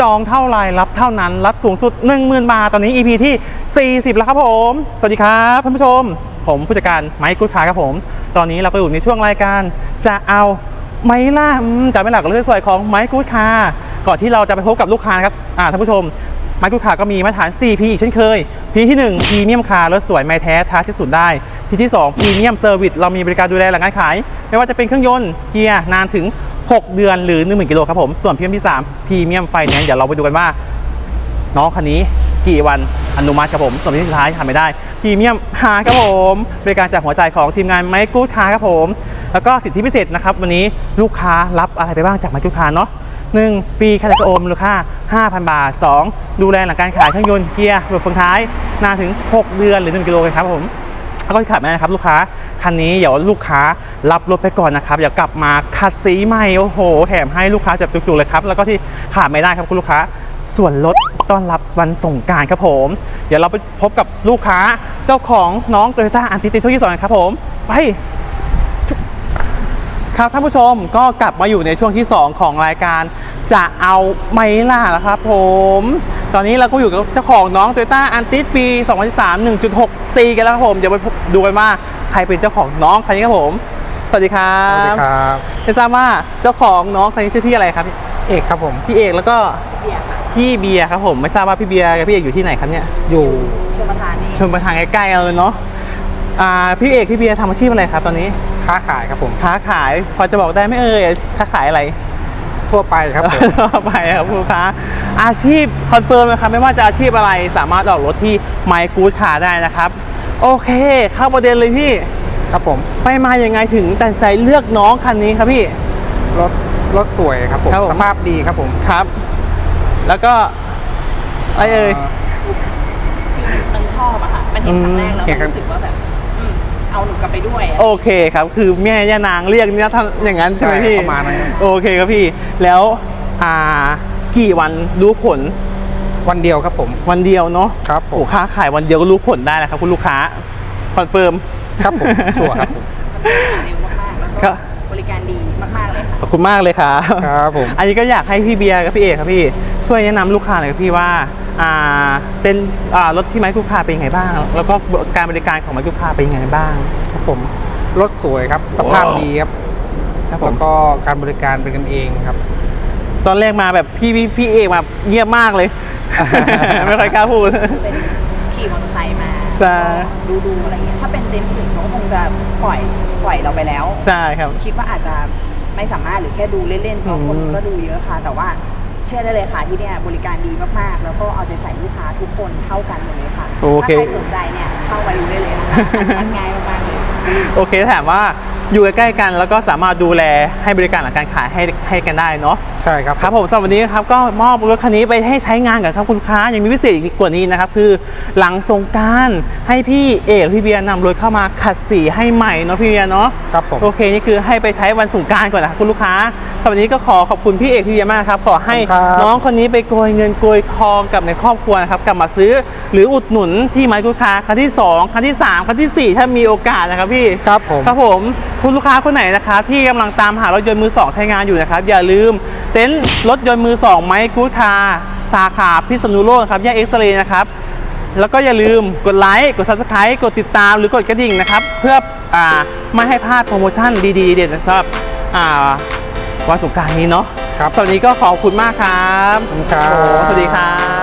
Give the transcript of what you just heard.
จองเท่าไรรับเท่านั้น รับสูงสุด 10,000 บาท ตอนนี้ EP ที่ 40 แล้วครับผม สวัสดีครับท่านผู้ชม ผมผู้จัดการไมค์กุ๊ดคาครับผม ตอนนี้เราก็อยู่ในช่วงรายการจะเอาไหมล่ะอืมจะไม่หลักกับเรื่องสวยของไมค์กุ๊ดคาก่อนที่เราจะไปพบกับลูกค้านะครับท่านผู้ชมไมค์กุ๊ดคาก็มีมาตรฐาน 4P อีกเช่นเคย P ที่1พรีเมียมคาร์รถสวยไม่แท้ท้าที่สุดได้ P ที่2พรีเมียมเซอร์วิสเรามีบริการดูแลหลังการขาย ไม่ว่าจะเป็นเครื่องยนต์เกียร์นานถึง 6 เดือนหรือ 10,000กิโลครับผม ส่วนพรีเมียมที่3พรีเมียมไฟแนนซ์เดี๋ยวเราไปดูกันว่า น้องคันนี้กี่วันอนุมัติครับผม ส่วนที่สุดท้ายทำไม่ได้พรีเมียมหาครับผมบริการจากหัวใจของทีมงานไมค์กู๊ดคาร์ครับผม แล้วก็สิทธิพิเศษนะครับวันนี้ลูกค้ารับอะไรไปบ้างจากไมค์กู๊ดคาร์เนาะหนึ่งฟรีคาร์โอมมูลค่า 5,000 บาท 2 ดูแลหลังการขายเครื่องยนต์เกียร์ระบบเฟืองท้ายนานถึง 6 เดือนหรือ 1 กิโลเลยครับผมแล้วก็ที่ขาดไม่ได้นะครับลูกค้า คันนี้เดี๋ยวลูกค้ารับรถไปก่อนนะครับเดี๋ยวกลับมาคัดสีใหม่โอ้โห แถมให้ลูกค้าจับจุกๆเลยครับ แล้วก็ที่ขาดไม่ได้ครับคุณลูกค้าส่วนลดต้อนรับวันสงการครับผม เดี๋ยวเราไปพบกับลูกค้าเจ้าของน้องโตโยต้าอันติติทุกที่สองครับผมไปครับท่านผู้ชมก็กลับมาอยู่ในช่วงที่ 2 ของรายการจะเอาไหมล่ะแล้วครับผม ตอนนี้เราก็อยู่กับเจ้าของน้อง Toyota a n t i s ปี 2013 1.6G กันแล้วครับผม เดี๋ยวไปดูกันว่า รเป็นเจ้าของน้องคันนี้ครับผม สวัสดีครัสวัสดีบครับไม่ทราบว่าเจ้าของน้องคันนี้ชื่อพี่อะไรครับเอกครับผมพี่เอกแล้วก็พี่เบียร์ครับผมไม่ทราบว่าพี่เบียร์กับพี่เอกอยู่ที่ไหนครับเนี่ยอยู่ชมประทานนี่ชมไปทางใกล้ๆเอาเลยเนาะอ่าพี่เอกพี่เบียร์ทำอาชีพอะไรครับตอนนี้ค้าขายครับผมค้าขายพอจะบอกได้ไหมเอ่ยค้าขายอะไร ทั่วไปครับผมต่อไปครับคุณลูกค้าอาชีพคอนเฟิร์มนะครับไม่ว่าจะอาชีพอะไรสามารถออกรถที่ไมกูดคาได้นะครับ โอเคเข้าประเด็นเลยพี่ ครับผม ไปมายังไงถึงตัดสินใจเลือกน้องคันนี้ครับพี่ รถรถสวยครับผม ครับผม สภาพดีครับผมครับ แล้วก็อะไรเอ่ย มันชอบอะค่ะ มันเห็นครั้งแรกแล้วเห็มันนครั้งรู้สึกว่าแบบอืมเอาหนูกลับไปด้วยอะ โอเคครับ คือแม่ย่านางเรียกเนี่ยท่านอย่างนั้นใช่ไหมพี่ ประมาณนั้นครับโอเคครับพี่ แล้วอ่ากี่วันรู้ผล วันเดียวครับผม วันเดียวเนาะครับผโอ้มค้าขายวันเดียวก็รู้ผลได้นะครับคุณลูกค้าคอนเฟิร์มครับผมชัวร์ครับผม เร็วมากๆแล้วครัก็บบริการดีมากๆเลยค่ะ ขอบคุณมากเลยครับครับผม อันนี้ก็อยากให้พี่เบียร์กับพี่เอกครับพี่ช่วยแนะนำลูกค้าหน่อยครับพี่ว่าอ่าเต้นอ่ารถที่ไมค์ลูกค้าเป็นยังไงบ้าง แล้วก็การบริการของไมค์ลูกค้าเป็นยังไงบ้าง ครับผมรถสวยครับ สภาพดีครับครับผแล้มวก็การบริการเป็นกันเองครับ ตอนแรกมาแบบพี่พี่พี่เอกมาเงียบมากเลย ไม่ค่อยกล้าพูด เป็นขี่มอเตอร์ไซค์มาใช่ ดูดูๆอะไรเงี้ยถ้าเป็นเต็นท์อื่นเขาก็คงจะปล่อยปล่อยเราไปแล้ว ใช่ครับ คิดว่าอาจจะไม่สามารถหรือแค่ดูเล่นๆเพราะคนอืม ก็ดูเยอะค่ะ แต่ว่าเชื่อได้เลยค่ะที่เนี่ยบริการดีมากๆ แล้วก็เอาใจใส่ลูกค้าทุกคนเท่ากันหมดเลยค่ะโอเค ถ้าใครสนใจเนี่ยเข้าไปดูได้เลยนะคะมันง่ายมากๆเลย โอเคถามว่า อยู่ใกล้ๆกัน แล้วก็สามารถดูแลให้บริการหลังการขายให้ให้กันได้เนาะใช่ครับ ครับผมสำหรับวันนี้ครับก็มอบรถคันนี้ไปให้ใช้งานกันครับคุณลูกค้ายังมีพิเศษอีกกว่านี้นะครับคือหลังสงกรารให้พี่เอกพี่เบียร์นำรถเข้ามาขัดสีให้ใหม่เนาะพี่เบียร์เนาะครับผมโอเคนี่คือให้ไปใช้วันสงกรารก่อนนะครับคุณลูกค้าสำหรับวันนี้ก็ขอขอบคุณพี่เอกพี่เบียร์มากครับขอให้ขอบคุณครับ น้องคนนี้ไปโกยเงินโกยทองกับในครอบครัวนะครับกลับมาซื้อ หรืออุดหนุนที่ไมค์คุณลูกค้าครั้งที่สองครั้งที่สามครั้งที่สี่ถ้ามีโอกาสนะครับพี่ ครับผม ครับผมคุณลูกค้าคนไหนนะครับที่กำลังตามหารถยนต์มือสองใช้งานอยู่นะครับ อย่าลืมเต็นท์รถยนต์มือสองไมค์กูดคาสาขาพิษณุโลกครับแยกเอ็กซเรย์นะครับ แล้วก็อย่าลืมกดไลค์กด subscribe กดติดตามหรือกดกระดิ่งนะครับ เพื่ออ่าไม่ให้พลาดโปรโมชั่นดีๆ เด็ดนะครับอ่าวันสงกรารนี้เนาะครับตอนนี้ก็ขอบคุณมากครับขอบคุณครับโอ้สวัสดีครับ